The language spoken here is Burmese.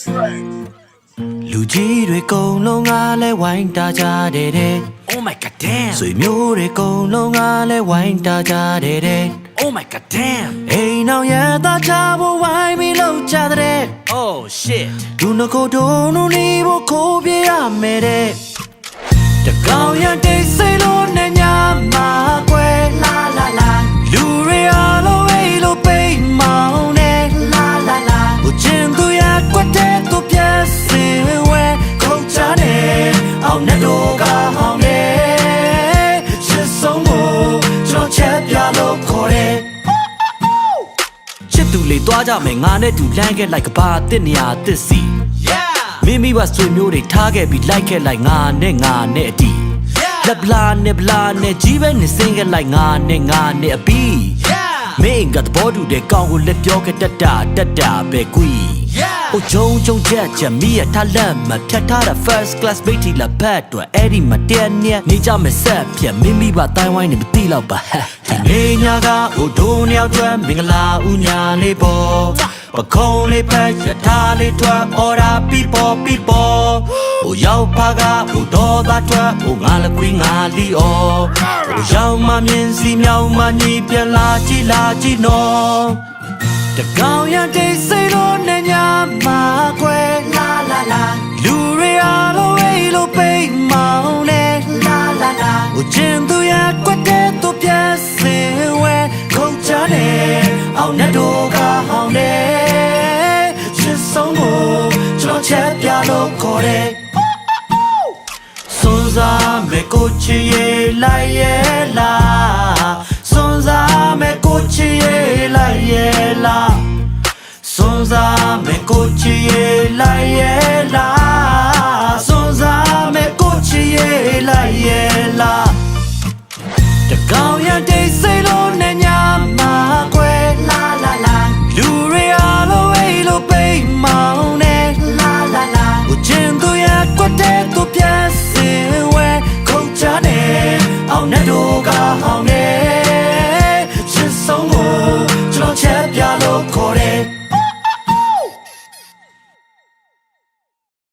track. လူကြီးတွေကုံလုံးကလည်းဝိုင်းတာကြတယ်တဲ့ Oh my god damn ဆွေမျိုးတွေကုံလုံးကလည်းဝိုင်းတာကြတယ်တဲ့ Oh my god damn အိမ်အောင်ရသားချဖို့ဝိုင်းပြီးလောက်ကြတဲ့ Oh shit လူနှကိုဒုံနုနေဖို့ခိုးပြရမယ်တဲ့တကောင်ရတိတ်စိတ်လို့ သူလေးသွားကြမယ်ငါနဲ့တူလမ်းခဲ့လိုက်ကဘာတစ်နေရာတစ်စီ Yeah မိမိဘဆွေမျိုးတွေထားခဲ့ပြီးလိုက်ခဲ့လိုက်ငါနဲ့ငါနဲ့အတီ Yeah လက်ပလာနဲ့ပလာနဲ့ကြီးပဲနေစင်းခဲ့လိုက်ငါနဲ့ငါနဲ့အပီ Yeah မင်းကတဘောတူတဲ့ကောင်းကိုလက်ပြောခဲ့တတ်တာတတ်တာပဲကွီ Yeah ဟိုဂျုံဂျုံချက်ချက်မိရထားလက်မဖြတ်ထားတာ first class မိတီလာဘတ်တော့အဲ့ဒီမတက်နဲ့နေကြမယ်ဆက်ဖြတ်မိမိဘတိုင်းဝိုင်းနေမသိတော့ပါဟဲ့ဒီနေ့ညကဟိုဒိုးနှစ်ယောက်ကျွမ်းမင်္ဂလာဦးညာလေးပေါ်ပခုံးလေးဖက်ရထားလေးထွက်အော်ရာပီပေါ်ပီပေါ်ဟိုရောက်ဖာကဟိုတော်သားထွက်ဟိုငါလကွေးငါလီအော်ဟိုရောက်မှမြင်စီမြောက်မှညီပြန်လာကြည့်လာကြည့်နော်တကောင်ရတဲ့စိတ်လို့နဲ့ အောင်နဲ့တော့ကဟောင်းတယ်ချစ်ဆုံးကိုကျွန်တော်ချက်ပြလို့ခေါ်တယ်စွန်စားမဲ့ကိုချစ်ရဲ့လိုက်ရဲ့လား